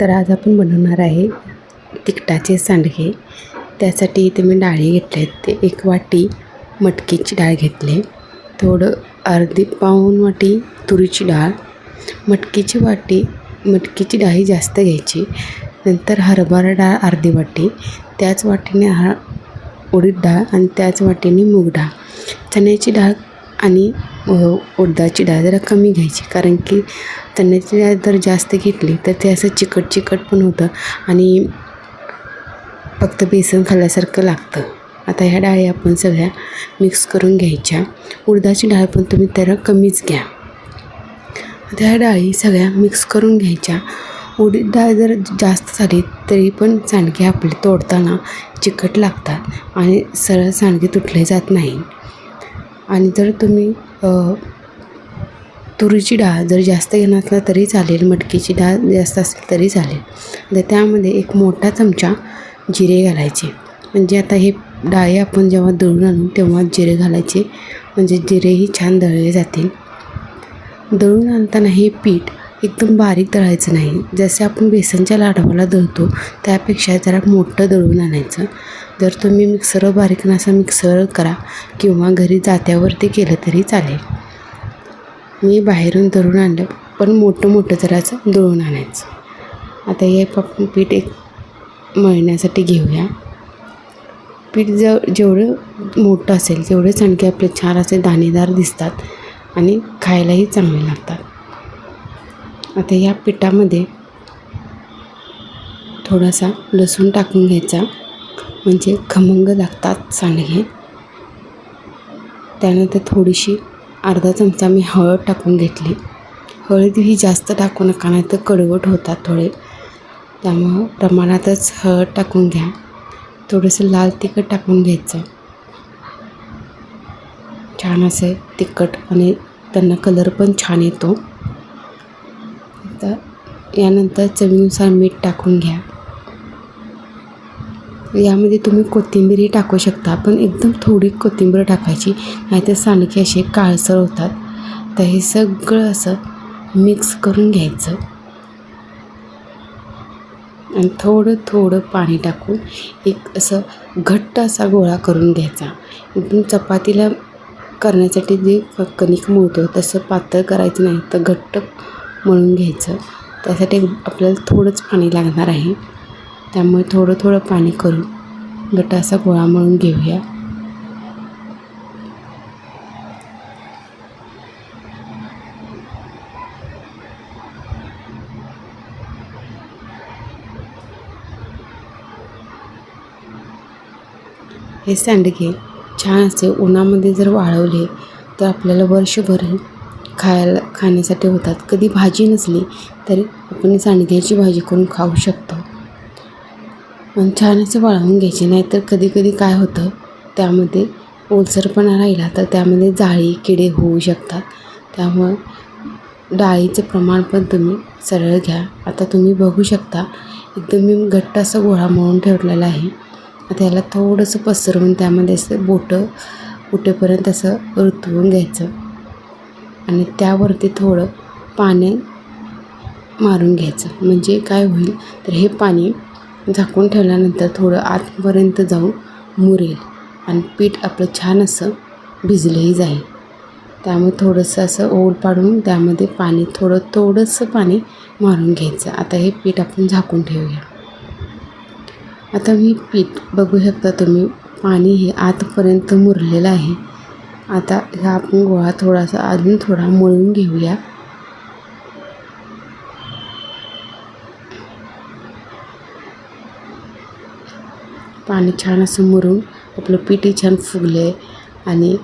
तर आज आपण बनवणार आहे तिखटाचे सांडगे. त्यासाठी इथे मी डाळी घेतले आहेत. ते एक वाटी मटकीची डाळ घेतली. थोडं अर्धी पाऊन वाटी तुरीची डाळ. मटकीची वाटी मटकीची डाळ ही जास्त घ्यायची. नंतर हरभरा डाळ अर्धी वाटी. त्याच वाटीने हा उडीद डाळ आणि त्याच वाटीने मूग डाळ. चण्याची डाळ आणि उडदाची डाळ जरा कमी घ्यायची. कारण की चण्याची डाळ जर जास्त घेतली तर ते असं चिकट चिकट पण होतं आणि फक्त बेसन खाल्ल्यासारखं लागतं. आता ह्या डाळी आपण सगळ्या मिक्स करून घ्यायच्या. उडदाची डाळ पण तुम्ही त्याला कमीच घ्या. आता ह्या डाळी सगळ्या मिक्स करून घ्यायच्या. उडीद डाळ जर जास्त झाली तरी पण सांडगे आपले तोडताना चिकट लागतात आणि सरळ सांडगे तुटले जात नाही. आणि जर तुम्ही तुरीची डाळ जर जास्त घेणार असला तरी चालेल मटकीची डाळ जास्त असेल तरी चालेल. तर त्यामध्ये एक मोठा चमचा जिरे घालायचे. म्हणजे आता हे डाळी आपण जेव्हा दळून आणू तेव्हा जिरे घालायचे. म्हणजे जिरेही छान दळले जातील. दळून आणताना हे पीठ एकदम बारीक दळायचं नाही. जसे आपण बेसनच्या लाडवाला दळतो त्यापेक्षा जरा मोठं दळून आणायचं. जर तुम्ही मिक्सर बारीक नसा मिक्सर करा किंवा घरी जात्यावरती केलं तरी चालेल. मी बाहेरून दळून आणलं पण मोठं मोठं जराचं दळून आणायचं. आता हे आपण पीठ एक मळण्यासाठी घेऊया. पीठ ज जेवढं मोठं असेल तेवढे चणके आपले छान असे दाणेदार दिसतात आणि खायलाही चांगले लागतात. आता या पिठामध्ये थोडासा लसूण टाकून घ्यायचा. म्हणजे खमंग लागतात सांडगे. त्यानंतर थोडीशी अर्धा चमचा मी हळद टाकून घेतली. हळद ही जास्त टाकू नका नाही तर कडवट होतात थोडे. त्यामुळं प्रमाणातच हळद टाकून घ्या. थोडंसं लाल तिखट टाकून घ्यायचं. छान असे तिखट आणि त्यांना कलर पण छान येतो. तर यानंतर चवीनुसार मीठ टाकून घ्या. यामध्ये तुम्ही कोथिंबीरही टाकू शकता पण एकदम थोडी कोथिंबीर टाकायची नाहीतर सांडगे असे काळसर होतात. तर हे सगळं असं मिक्स करून घ्यायचं. आणि थोडं थोडं पाणी टाकून एक असं घट्ट असा गोळा करून घ्यायचा. एकदम चपातीला करण्यासाठी जे कणिक मळतो तसं पातळ करायचं नाही तर घट्ट मळून घ्यायचं. त्यासाठी आपल्याला थोडंच पाणी लागणार आहे. त्यामुळे थोडं थोडं पाणी करून गटा असा गोळा मळून घेऊया. हे सांडगे छान असे उन्हामध्ये जर वाळवले तर आपल्याला वर्षभर खायला खाण्यासाठी होतात. कधी भाजी नसली तरी आपण सांडग्याची भाजी करून खाऊ शकतो. आणि छान असं वाळवून घ्यायचे नाहीतर कधी कधी काय होतं त्यामध्ये ओलसरपणा राहिला तर त्यामध्ये जाळी किडे होऊ शकतात. त्यामुळं डाळीचं प्रमाण पण तुम्ही सरळ घ्या. आता तुम्ही बघू शकता एकदम मी घट्ट असं गोळा मळून ठेवलेला आहे. आता याला थोडंसं पसरवून त्यामध्ये असं बोटं उठेपर्यंत असं रुतवून घ्यायचं. आणि त्यावरती थोडं पाणी मारून घ्यायचं. म्हणजे काय होईल तर हे पाणी झाकून ठेवल्यानंतर थोडं आतपर्यंत जाऊन मुरेल आणि पीठ आपलं छान असं भिजलंही जाईल. त्यामुळे थोडंसं असं ओल पाडून त्यामध्ये पाणी थोडं थोडंसं पाणी मारून घ्यायचं. आता हे पीठ आपण झाकून ठेवूया. आता मी पीठ बघू शकता तुम्ही पाणी हे आतपर्यंत मुरलेलं आहे. आता हा आपण गोळा थोडासा अजून थोडा मळून घेऊया. पाणी छान असं मुरून आपलं पीठही छान फुगलं आहे आणि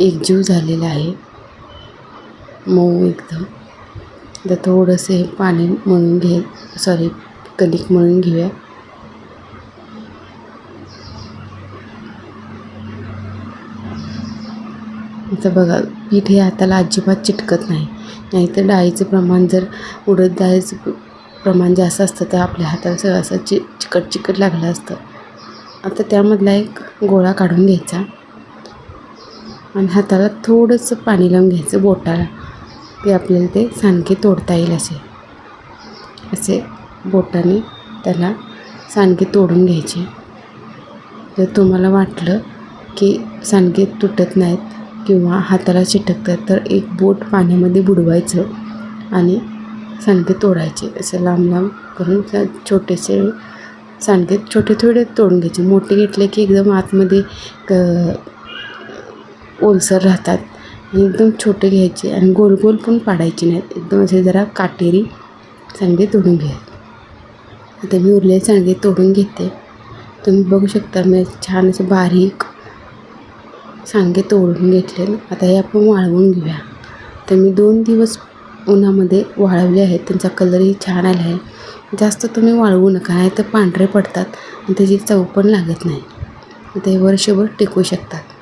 एकजीव झालेला आहे. मऊ एकदम. तर थोडंसं हे पाणी मळून घे सॉरी कणिक मळून घेऊया. आता बघा पीठ हे हाताला अजिबात चिटकत नाही. नाहीतर डाळीचं प्रमाण जर उडद डाळीचं प्रमाण जास्त असतं तर आपल्या हाताला सगळं असं चि चिकट चिकट लागलं असतं. आता त्यामधला एक गोळा काढून घ्यायचा. आणि हाताला थोडंसं पाणी लावून घ्यायचं बोटाला. ते आपल्याला ते सांडके तोडता येईल असे. असे बोटाने त्याला सांडके तोडून घ्यायचे. जर तुम्हाला वाटलं की सांडके तुटत नाहीत किंवा हाताला चिटकतात तर एक बोट पाण्यामध्ये बुडवायचं आणि सांडगे तोडायचे. असं लांब लांब करून त्या छोटेसे सांडगे छोटे थोडे तोडून घ्यायचे. मोठे घेतले की एकदम आतमध्ये क ओलसर राहतात. आणि एकदम छोटे घ्यायचे आणि गोल गोल पण पाडायचे नाहीत. एकदम असे जरा काटेरी सांडगे तोडून घ्या. आता मी उरलेले सांडगे तोडून घेते. तुम्ही बघू शकता मी छान असे बारीक सांगे तोडून घेतले आता हे आपण वाळवून घेऊया. तर मी दोन दिवस उन्हामध्ये वाळवले आहेत. त्यांचा कलरही छान आला आहे. जास्त तुम्ही वाळवू नका. नाही तर पांढरे पडतात आणि त्याची चव पण लागत नाही. ते वर्षभर टिकू शकतात.